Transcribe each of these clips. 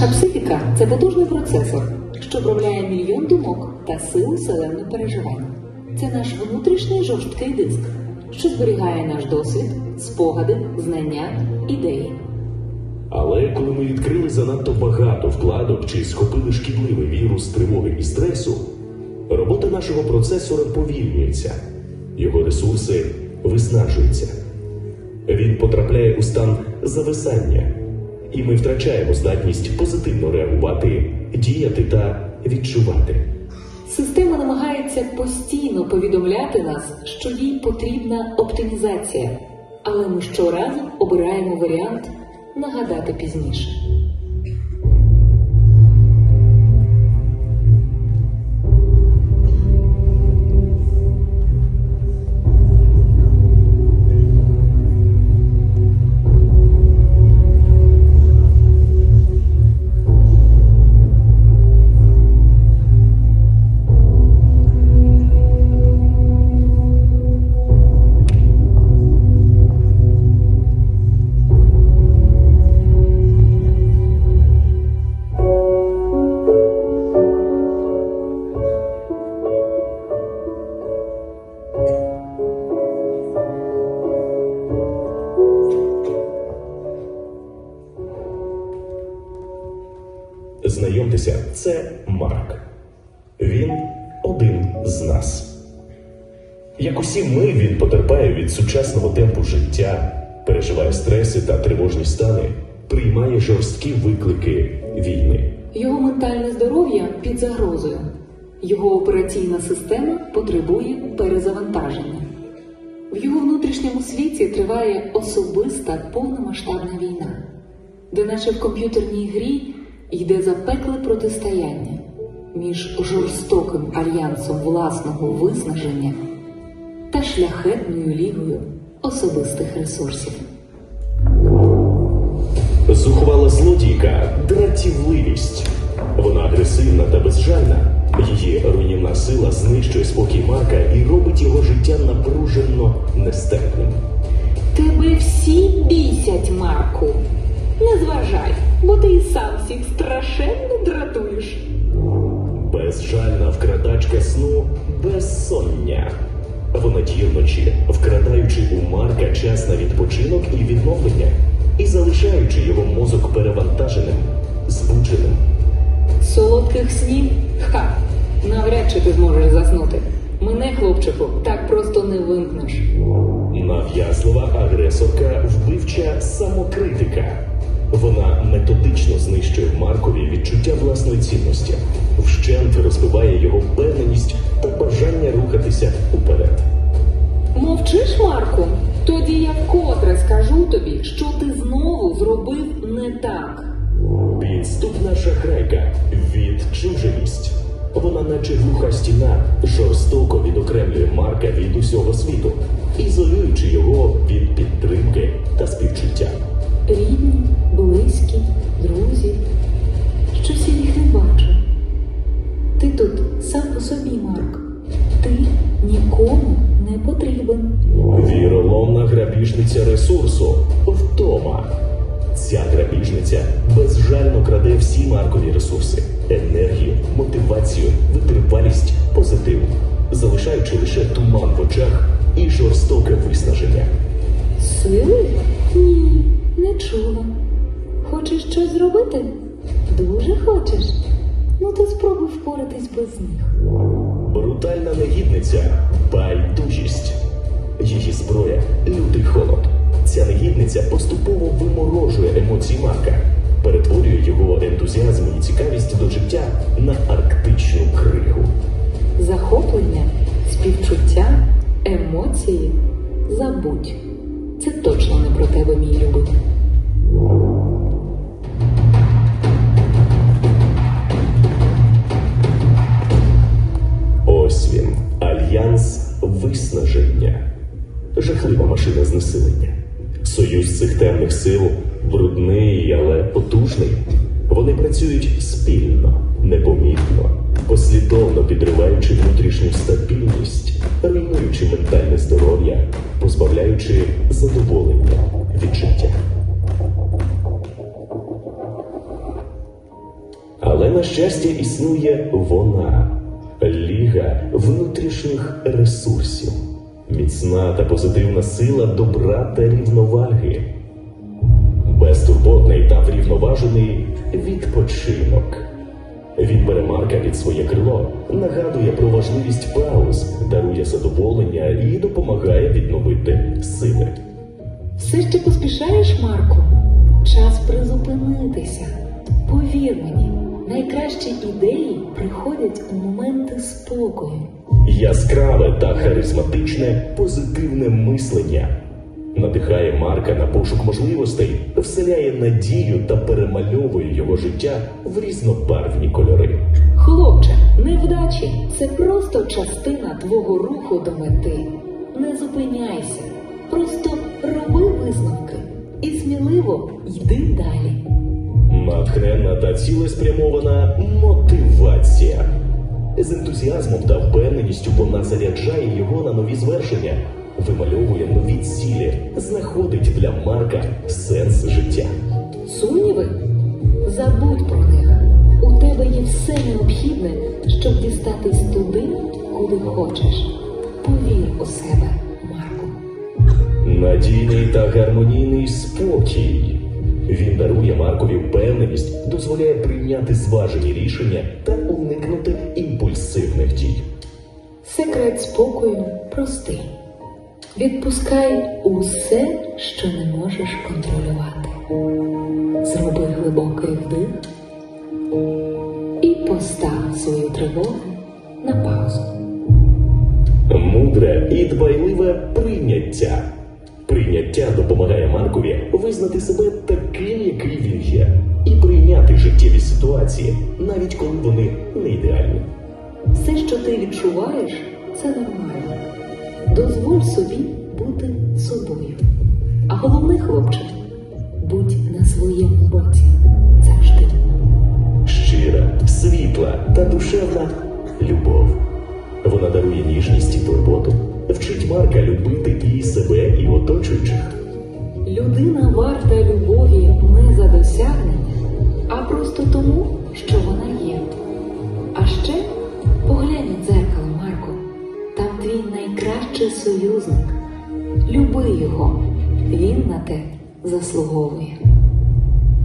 Наша психіка це потужний процесор, що управляє мільйон думок та сил вселенних переживань. Це наш внутрішній жорсткий диск, що зберігає наш досвід, спогади, знання, ідеї. Але коли ми відкрили занадто багато вкладок чи схопили шкідливий вірус тривоги і стресу, робота нашого процесора повільнюється, його ресурси виснажуються. Він потрапляє у стан зависання, і ми втрачаємо здатність позитивно реагувати, діяти та відчувати. Система намагається постійно повідомляти нас, що їй потрібна оптимізація, але ми щоразу обираємо варіант нагадати пізніше. Як усі ми, він потерпає від сучасного темпу життя, переживає стреси та тривожні стани, приймає жорсткі виклики війни. Його ментальне здоров'я під загрозою. Його операційна система потребує перезавантаження. В його внутрішньому світі триває особиста повномасштабна війна, де наче в комп'ютерній грі йде запекле протистояння між жорстоким альянсом власного виснаження шляхетною лігою особистих ресурсів. Зухвала злодійка дратівливість. Вона агресивна та безжальна. Її руйнівна сила знищує спокій Марка і робить його життя напружено нестерпним. Тебе всі бісять, Марку. Не зважай, бо ти і сам всіх страшенно дратуєш. Безжальна вкрадачка сну безсоння. Вона діє вночі, вкрадаючи у Марка час на відпочинок і відновлення, і залишаючи його мозок перевантаженим, збудженим. Солодких снів? Ха! Навряд чи ти зможеш заснути. Мене, хлопчику, так просто не вимкнеш. Нав'язлива агресорка, вбивча самокритика. Вона методично знищує Маркові відчуття власної цінності, вщент розбиває його впевненість так. Підступна шахрайка, відчуженість. Вона, наче глуха стіна, жорстоко відокремлює Марка від усього світу, ізолюючи його від підтримки Ця негідниця поступово виморожує емоції Марка, перетворює його ентузіазм і цікавість до життя на арктичну кригу. Захоплення, співчуття, емоції. Забудь. Це точно не про тебе, мій любий. Ось він, альянс виснаження, жахлива машина знесилення. Союз цих темних сил брудний, але потужний. Вони працюють спільно, непомітно, послідовно підриваючи внутрішню стабільність, руйнуючи ментальне здоров'я, позбавляючи задоволення від життя. Але на щастя існує вона ліга внутрішніх ресурсів, міцна та позитивна сила добра та рівноваги, безтурботний та врівноважений відпочинок. Він бере Марка під своє крило, нагадує про важливість пауз, дарує задоволення і допомагає відновити сили. Все ще поспішаєш, Марко? Час призупинитися. Повір мені, найкращі ідеї приходять у моменти спокою. Яскраве та харизматичне позитивне мислення надихає Марка на пошук можливостей, вселяє надію та перемальовує його життя в різнобарвні кольори. Хлопче, невдачі це просто частина твого руху до мети. Не зупиняйся, просто роби висновки і сміливо йди далі. Натхненна та цілеспрямована мотивація. З ентузіазмом та впевненістю вона заряджає його на нові звершення, вимальовує нові цілі, знаходить для Марка сенс життя. Сумніви? Забудь про них. У тебе є все необхідне, щоб дістатись туди, куди хочеш. Повір у себе, Марко. Надійний та гармонійний спокій. Він дарує Маркові впевненість, дозволяє прийняти зважені рішення та уникнути імпульсивних дій. Секрет спокою простий. Відпускай усе, що не можеш контролювати. Зроби глибокий вдих і постав свою тривогу на паузу. Мудре і дбайливе прийняття. Прийняття допомагає Маркові визнати себе таким, який він є, і прийняти життєві ситуації, навіть коли вони не ідеальні. Все, що ти відчуваєш, це нормально. Дозволь собі бути собою. А головне, хлопче, будь на своєму боці завжди. Щира, світла та душевна любов. Вона дарує ніжність і турботу, вчить Марка любити і себе, і оточуючих. Людина варта любові не за досягнення, а просто тому, що вона є. А ще поглянь в дзеркало, Марко. Там твій найкращий союзник. Люби його, він на те заслуговує.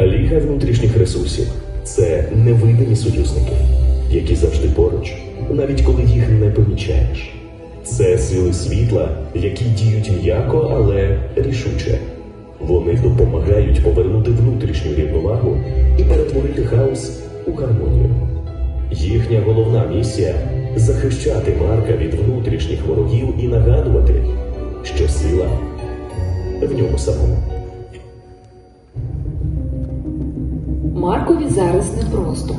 Ліга внутрішніх ресурсів це невидані союзники, які завжди поруч, навіть коли їх не помічаєш. Це сили світла, які діють м'яко, але рішуче. Вони допомагають повернути внутрішню рівновагу і перетворити хаос у гармонію. Їхня головна місія захищати Марка від внутрішніх ворогів і нагадувати, що сила в ньому самому. Маркові зараз непросто.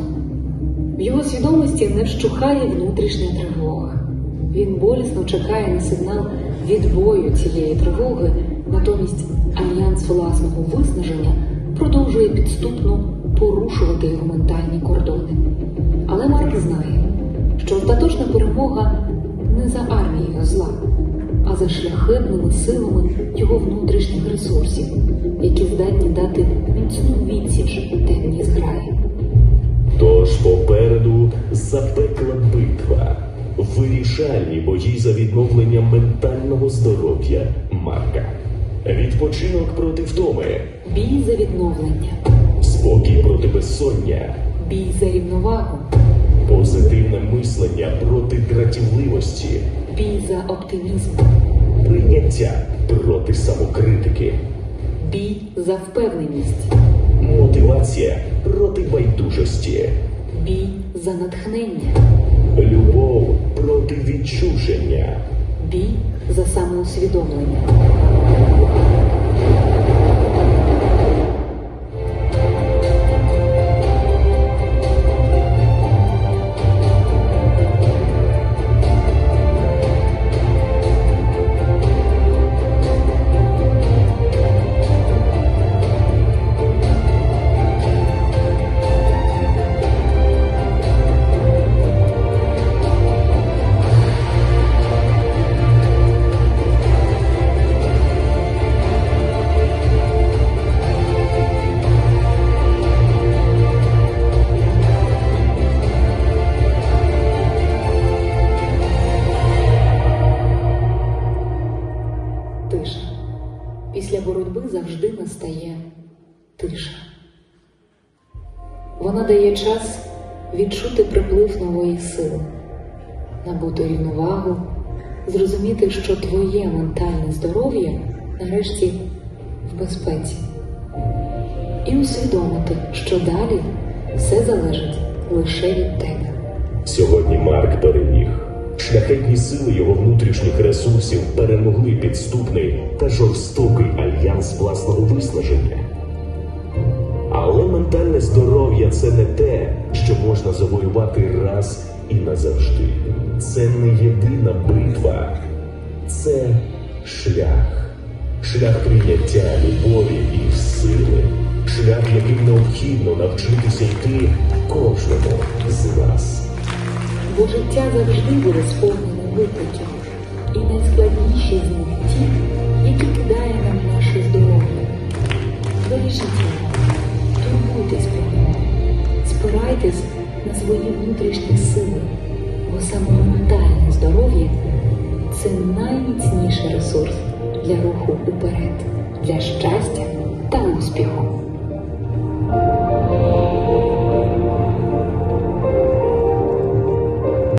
В його свідомості не вщухає внутрішня тривога. Він болісно чекає на сигнал відбою цієї тривоги, натомість альянс власного виснаження продовжує підступно порушувати його ментальні кордони. Але Марк знає, що остаточна перемога не за армією зла, а за шляхетними силами його внутрішніх ресурсів, які здатні дати міцну відсіч темній зграї. Тож попереду запекла битва, вирішальні бої за відновлення ментального здоров'я Марка, відпочинок проти втоми, Бій за відновлення, спокій проти безсоння, бій за рівновагу, позитивне мислення проти дратівливості, бій за оптимізм, прийняття проти самокритики, бій за впевненість, мотивація проти байдужості, бій за натхнення, любов проти відчуження. бій за самоусвідомлення. боротьби завжди настає тиша. Вона дає час відчути приплив нової сили, набути рівновагу, зрозуміти, що твоє ментальне здоров'я нарешті в безпеці, і усвідомити, що далі все залежить лише від тебе. Сьогодні Марк переміг. Шляхетні сили його внутрішніх ресурсів перемогли підступний та жорстокий альянс власного виснаження. Але ментальне здоров'я це не те, що можна завоювати раз і назавжди. Це не єдина битва, це шлях. Шлях прийняття любові і сили. Шлях, яким необхідно навчитися йти кожному з нас. Бо життя завжди буде сповнене викликів, і найскладніші з них ті, які кидає нам наше здоров'я. Бережіть його, турбуйтесь про нього, спирайтесь на свої внутрішні сили, бо саме ментальне здоров'я це найміцніший ресурс для руху уперед, для щастя та успіху.